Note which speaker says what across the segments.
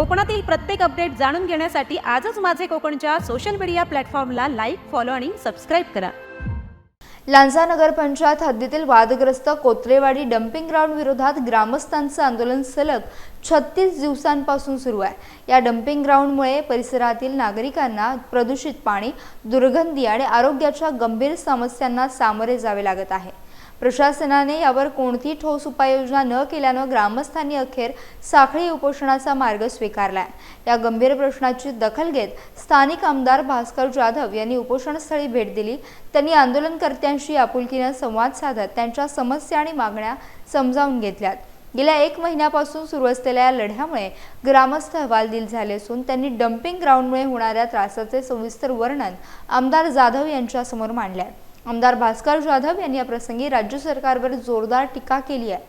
Speaker 1: कोकणातील प्रत्येक अपडेट जाणून घेण्यासाठी आजच माझे कोकणच्या सोशल मीडिया प्लॅटफॉर्मला लाईक फॉलो आणि सबस्क्राईब करा.
Speaker 2: लांजा नगरपंचायत हद्दीतील वादग्रस्त कोत्रेवाडी डम्पिंग ग्राउंड विरोधात ग्रामस्थांचं आंदोलन सलग छत्तीस दिवसांपासून सुरू आहे. या डम्पिंग ग्राउंडमुळे परिसरातील नागरिकांना प्रदूषित पाणी दुर्गंधी आणि आरोग्याच्या गंभीर समस्यांना सामोरे जावे लागत आहे. प्रशासनाने यावर कोणतीही ठोस उपाययोजना न केल्यानं ग्रामस्थांनी अखेर साखळी उपोषणाचा मार्ग स्वीकारलाय. या गंभीर प्रश्नाची दखल घेत स्थानिक आमदार भास्कर जाधव यांनी उपोषणस्थळी भेट दिली. त्यांनी आंदोलनकर्त्यांशी आपुलकीनं संवाद साधत त्यांच्या समस्या आणि मागण्या समजावून घेतल्यात. गेल्या एक महिन्यापासून सुरू असलेल्या या लढ्यामुळे ग्रामस्थ हवालदिल झाले असून त्यांनी डम्पिंग ग्राउंडमुळे होणाऱ्या त्रासाचे सविस्तर वर्णन आमदार जाधव यांच्यासमोर मांडले आहे आमदार भास्कर जाधव यांनी या प्रसंगी राज्य सरकारवर जोरदार टीका केली आहे.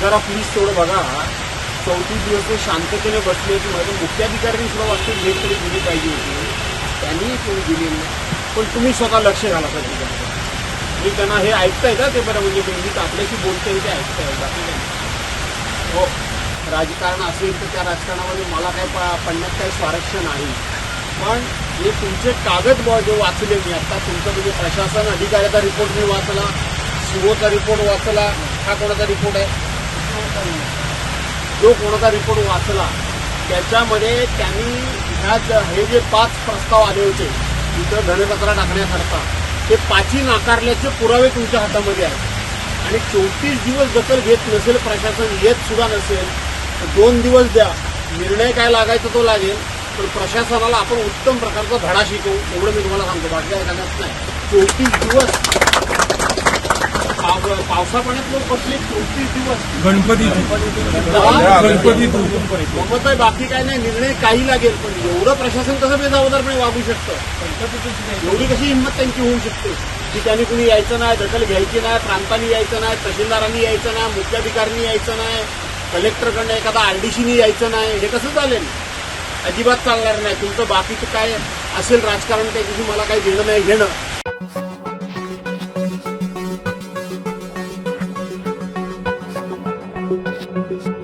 Speaker 3: जरा प्लीज थोडं बघा. चौतीस दिवस शांततेने बसले की माझ्या मुख्याधिकाऱ्यांनी सुद्धा वाटतं भेट तरी दिली पाहिजे होती. त्यांनी कोणी दिली नाही. पण तुम्ही स्वतः लक्ष घाला पाहिजे मी त्यांना हे ऐकताय का ते बरं? म्हणजे मी आपल्याशी बोलतोय ते ऐकताय. बाकी काही हो. राजकारण असेल तर त्या राजकारणामध्ये मला काय पडण्यात काही स्वारस्य नाही. पण हे तुमचे कागद जे वाचले मी आता तुमचं म्हणजे प्रशासन अधिकाऱ्याचा रिपोर्ट मी वाचला शिवोचा रिपोर्ट वाचला हा कोणाचा रिपोर्ट आहे? जो कोणाचा रिपोर्ट वाचला त्याच्यामध्ये त्यांनी ह्या हे जे पाच प्रस्ताव आले होते इथं घनकचरा टाकण्याकरता ते पाचही नाकारल्याचे पुरावे तुमच्या हातामध्ये आहेत. आणि चौतीस दिवस दखल घेत नसेल प्रशासन येत सुद्धा नसेल तर दोन दिवस द्या. निर्णय काय लागायचा तो लागेल. पण प्रशासनाला आपण उत्तम प्रकारचा धडा शिकवू एवढं मी तुम्हाला सांगतो. बाकी करण्यात नाही. चौतीस दिवस पाव- पावसा पाण्यात लोक बसले चौतीस दिवस.
Speaker 4: गणपती गणपती
Speaker 3: मग आहे बाकी काय नाही निर्णय काही लागेल पण एवढं प्रशासन कसं बेजबाबदारपणे वागू शकतं? एवढी कशी हिंमत त्यांची होऊ शकते? की त्यांनी कुणी यायचं नाही दखल घ्यायची नाही प्रांतांनी यायचं नाही तहसीलदारांनी यायचं नाही मुख्याधिकाऱ्यांनी यायचं नाही कलेक्टरकडनं एखादा आरडीसीनी यायचं नाही हे कसं चालेल? अजिबात चालणार नाही तुमचं बाकीचं काय असेल राजकारण त्याच्याशी मला काही घेणं नाही घेणं Thank you.